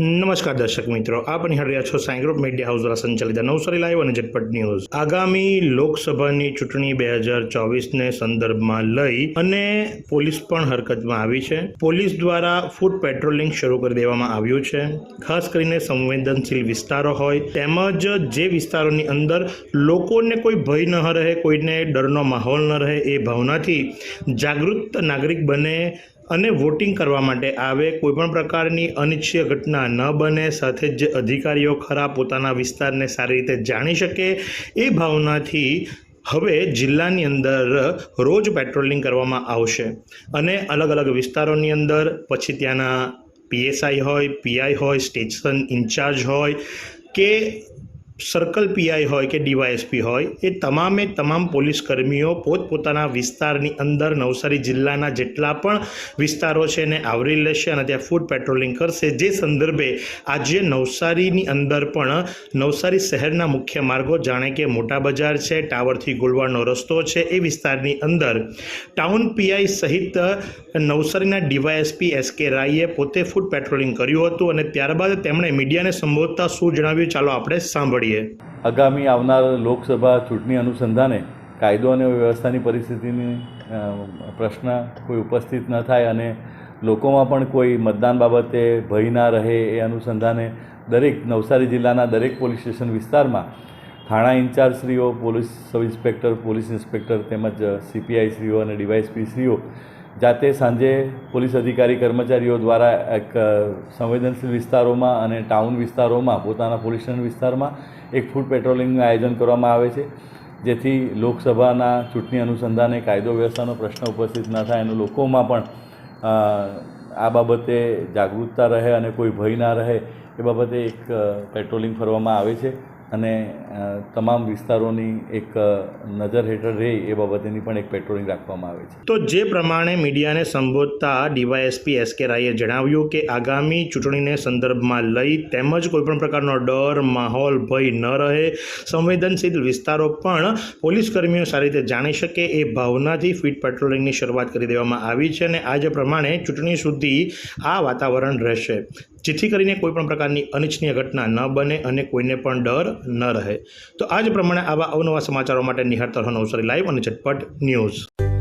નમસ્કાર દર્શક મિત્રો, આપ નિહાળી છો સાઈ ગ્રુપ મીડિયા હાઉસ દ્વારા સંચાલિત નવસારી લાઈવ અને ઝટપટ ન્યૂઝ. આગામી લોકસભાની ચૂંટણી બે હજાર ચોવીસને સંદર્ભમાં લઈ અને પોલીસ પણ હરકતમાં આવી છે. પોલીસ દ્વારા ફૂટ પેટ્રોલિંગ શરૂ કરી દેવામાં આવ્યું છે. ખાસ કરીને સંવેદનશીલ વિસ્તારો હોય, તેમજ જે વિસ્તારોની અંદર લોકોને કોઈ ભય ન રહે, કોઈને ડરનો માહોલ ન રહે એ ભાવનાથી જાગૃત નાગરિક બને અને વોટિંગ કરવા માટે આવે કોઈપણ પ્રકારની અનિચ્છીય ઘટના ન બને, સાથે જ અધિકારીઓ ખરા પોતાના વિસ્તારને સારી રીતે જાણી શકે એ ભાવનાથી હવે જિલ્લાની અંદર રોજ પેટ્રોલિંગ કરવામાં આવશે. અને અલગ અલગ વિસ્તારોની અંદર, પછી ત્યાંના પીએસઆઈ હોય પીઆઈ હોય સ્ટેશન ઇન્ચાર્જ હોય, કે સર્કલ પીઆઈ હોય કે ડીવાયએસપી હોય, એ તમામે તમામ પોલીસ કર્મીઓ પોતપોતાના વિસ્તારની અંદર નવસારી જિલ્લાના જેટલા પણ વિસ્તારો છે એને આવરી લેશે અને ત્યાં ફૂડ પેટ્રોલિંગ કરશે. જે સંદર્ભે આજે નવસારીની અંદર પણ નવસારી શહેરના મુખ્ય માર્ગો જાણે કે મોટા બજાર છે, ટાવરથી ગોલવાડનો રસ્તો છે, એ વિસ્તારની અંદર ટાઉન પીઆઈ સહિત નવસારીના ડીવાયએસપી એસ કે રાઈએ પોતે ફૂડ પેટ્રોલિંગ કર્યું હતું અને ત્યારબાદ તેમણે મીડિયાને સંબોધતા શું જણાવ્યું, ચાલો આપણે સાંભળીએ. આગામી આવનાર લોકસભા ચૂંટણી અનુસંધાને કાયદો અને વ્યવસ્થાની પરિસ્થિતિની પ્રશ્ન કોઈ ઉપસ્થિત ન થાય અને લોકોમાં પણ કોઈ મતદાન બાબતે ભય ના રહે એ અનુસંધાને દરેક નવસારી જિલ્લાના દરેક પોલીસ સ્ટેશન વિસ્તારમાં થાણા ઇન્ચાર્જશ્રીઓ, police sub inspector police inspector તેમજ સીપીઆઈ શ્રીઓ અને ડીવાયએસપી શ્રીઓ જાતે સાંજે પોલીસ અધિકારી કર્મચારીઓ દ્વારા એક સંવેદનશીલ વિસ્તારોમાં અને ટાઉન વિસ્તારોમાં, પોતાના પોલીસ વિસ્તારમાં એક ફૂડ પેટ્રોલિંગનું આયોજન કરવામાં આવે છે. જેથી લોકસભાના ચૂંટણી અનુસંધાને કાયદો વ્યવસ્થાનો પ્રશ્ન ઉપસ્થિત ન થાય અને લોકોમાં પણ આ બાબતે જાગૃતતા રહે અને કોઈ ભય ના રહે એ બાબતે એક પેટ્રોલિંગ ફરવામાં આવે છે. અને તમામ વિસ્તારોની એક નજર હેઠળ રહે એ બાબતેની પણ એક પેટ્રોલિંગ રાખવામાં આવે છે. તો જે પ્રમાણે મીડિયાને સંબોધતા ડીવાયએસપી એસ કે રાયે જણાવ્યું કે આગામી ચૂંટણીને સંદર્ભમાં લઈ તેમજ કોઈપણ પ્રકારનો ડર, માહોલ, ભય ન રહે, સંવેદનશીલ વિસ્તારો પણ પોલીસ કર્મીઓ સારી રીતે જાણી શકે એ ભાવનાથી ફીટ પેટ્રોલિંગની શરૂઆત કરી દેવામાં આવી છે અને આજે પ્રમાણે ચૂંટણી સુધી આ વાતાવરણ રહેશે. જેથી કરીને કોઈપણ પ્રકારની અનિચ્છનીય ઘટના ન બને અને કોઈને પણ ડર ન રહે. તો આ જ પ્રમાણે આવા અવનવા સમાચારો માટે નિહાળતા તરહનો અવસર લાઈવ અને ઝટપટ ન્યૂઝ.